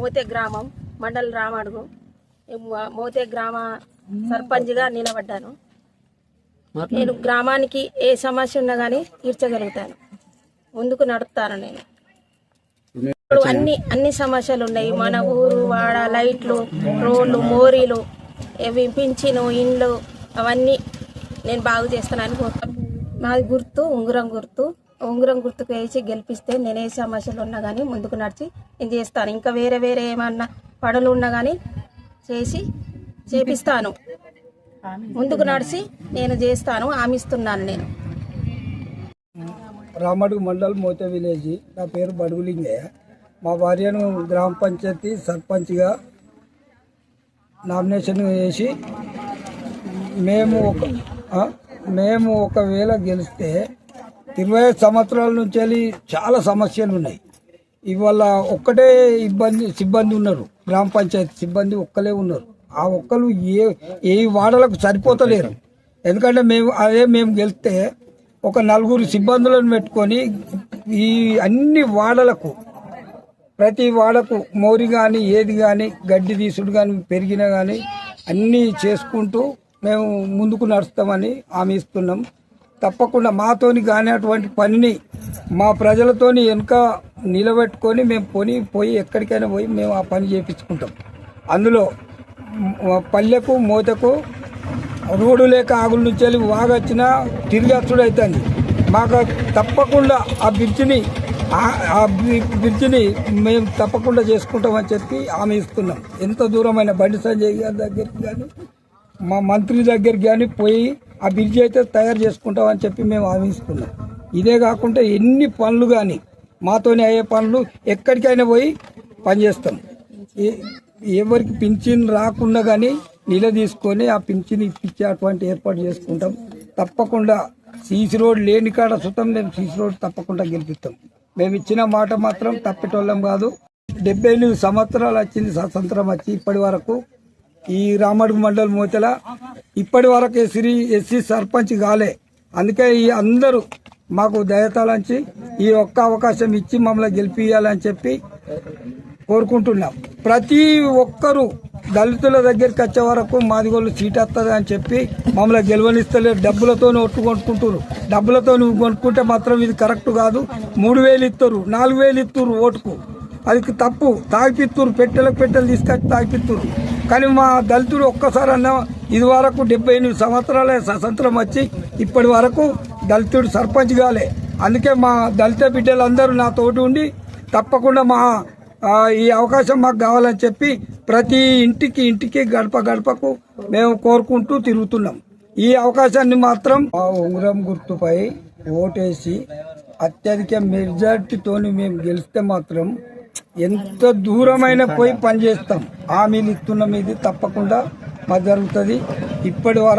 మోతే గ్రామం మండల రామడుగు. మోతే గ్రామ సర్పంచ్గా నిలబడ్డాను. నేను గ్రామానికి ఏ సమస్య ఉన్నా కానీ తీర్చగలుగుతాను. ముందుకు నడుపుతాను నేను. ఇప్పుడు అన్ని అన్ని సమస్యలు ఉన్నాయి. మన ఊరు వాడ లైట్లు రోడ్లు మోరీలు ఇవి పింఛను ఇండ్లు అవన్నీ నేను బాగు చేస్తానని కోరుతాను నాది గుర్తు ఉంగరం గుర్తు. ఉంగరం గుర్తుకు వేసి గెలిపిస్తే నేనే సమస్యలు ఉన్నా కానీ ముందుకు నడిచి నేను చేస్తాను. ఇంకా వేరే వేరే ఏమన్నా పనులు ఉన్నా కానీ చేసి చేపిస్తాను. ముందుకు నడిచి నేను చేస్తాను. హామీస్తున్నాను నేను. రామడుగు మండల్ మోత విలేజ్. నా పేరు బడుగులింగయ్య మా భార్యను గ్రామ పంచాయతీ సర్పంచ్గా నామినేషన్ వేసి మేము ఒక మేము ఒకవేళ గెలిస్తే ఇరవై ఐదు సంవత్సరాల నుంచి వెళ్ళి చాలా సమస్యలు ఉన్నాయి. ఇవాళ ఒక్కటే ఇబ్బంది సిబ్బంది ఉన్నారు. గ్రామ పంచాయతీ సిబ్బంది ఒక్కలే ఉన్నారు. ఆ ఒక్కరు ఏ ఏ వాడలకు సరిపోతలేరు. ఎందుకంటే మేము అదే మేము గెలిస్తే ఒక నలుగురు సిబ్బందులను పెట్టుకొని ఈ అన్ని వాడలకు ప్రతి వాడకు మోరి కానీ ఏది కానీ గడ్డి తీసుడు కానీ పెరిగినా కానీ అన్నీ చేసుకుంటూ మేము ముందుకు నడుస్తామని హామీ ఇస్తున్నాం. తప్పకుండా మాతోని కానిటువంటి పనిని మా ప్రజలతోని వెనుక నిలబెట్టుకొని మేము పోని పోయి ఎక్కడికైనా పోయి మేము ఆ పని చేపించుకుంటాం. అందులో పల్లెకు మూతకు రోడ్డు లేక ఆగుల నుంచి వెళ్ళి వాగొచ్చినా తిరిగచ్చుడు అవుతుంది మాకు తప్పకుండా ఆ బ్రిడ్జిని ఆ- బ్రిడ్జిని మేము తప్పకుండా చేసుకుంటామని చెప్పి హామీ ఇస్తున్నాం. ఎంత దూరమైన బండి సంజయ్ గారి దగ్గరికి కానీ మా మంత్రి దగ్గరికి కానీ పోయి ఆ బ్రిడ్జ్ అయితే తయారు చేసుకుంటామని చెప్పి మేము హామీ ఇదే కాకుండా ఎన్ని పనులు కానీ మాతోనే అయ్యే పనులు ఎక్కడికైనా పోయి పనిచేస్తాం. ఏ- ఎవరికి పింఛన్ రాకుండా కానీ నిలదీసుకొని ఆ పింఛన్ ఇప్పించేటువంటి ఏర్పాటు చేసుకుంటాం. తప్పకుండా సీసీ రోడ్ లేని కాడ సుతం మేము సీసీ రోడ్ తప్పకుండా గెలిపిస్తాం. మేము ఇచ్చిన మాట మాత్రం తప్పేటోళ్ళం కాదు. డెబ్బై ఎనిమిది సంవత్సరాలు వచ్చింది స్వతంత్రం వచ్చి ఇప్పటి వరకు ఈ రామడుగు మండలం మూతల ఇప్పటి వరకు సిరి ఎస్సీ సర్పంచ్ కాలే. అందుకే ఈ అందరూ మాకు దయతలంచి ఈ ఒక్క అవకాశం ఇచ్చి మమ్మల్ని గెలిపియాలని చెప్పి కోరుకుంటున్నాం. ప్రతి ఒక్కరూ దళితుల దగ్గరికి వచ్చే వరకు మాదిగోళ్ళు సీట్ వస్తుంది అని చెప్పి మమ్మల్ని గెలవనిస్తలేరు. డబ్బులతో ఒట్టు కొనుక్కుంటున్నారు డబ్బులతో నువ్వు కొనుక్కుంటే మాత్రం ఇది కరెక్ట్ కాదు. మూడు వేలు ఇస్తారు నాలుగు వేలు ఇస్తారు ఓటుకు. అది తప్పు. తాగిపిత్తురు పెట్టెలకు పెట్టెలు తీసుకొచ్చి తాగిపిత్తురు. కానీ మా దళితుడు ఒక్కసారి అన్న ఇది వరకు డెబ్బై ఎనిమిది సంవత్సరాలే స్వతంత్రం వచ్చి ఇప్పటి వరకు దళితుడు సర్పంచ్ కాలే. అందుకే మా దళిత బిడ్డలందరూ నా తోటి ఉండి తప్పకుండా మా ఈ అవకాశం మాకు కావాలని చెప్పి ప్రతి ఇంటికి ఇంటికి గడప గడపకు మేము కోరుకుంటూ తిరుగుతున్నాం. ఈ అవకాశాన్ని మాత్రం ఆ ఉంగరం గుర్తుపై ఓటేసి అత్యధిక మెజార్టీతోని మేము గెలిస్తే మాత్రం ఎంత దూరమైన పోయి పనిచేస్తాం హామీలు ఇస్తున్నాం ఇది తప్పకుండా మాకు జరుగుతుంది. ఇప్పటి వరకు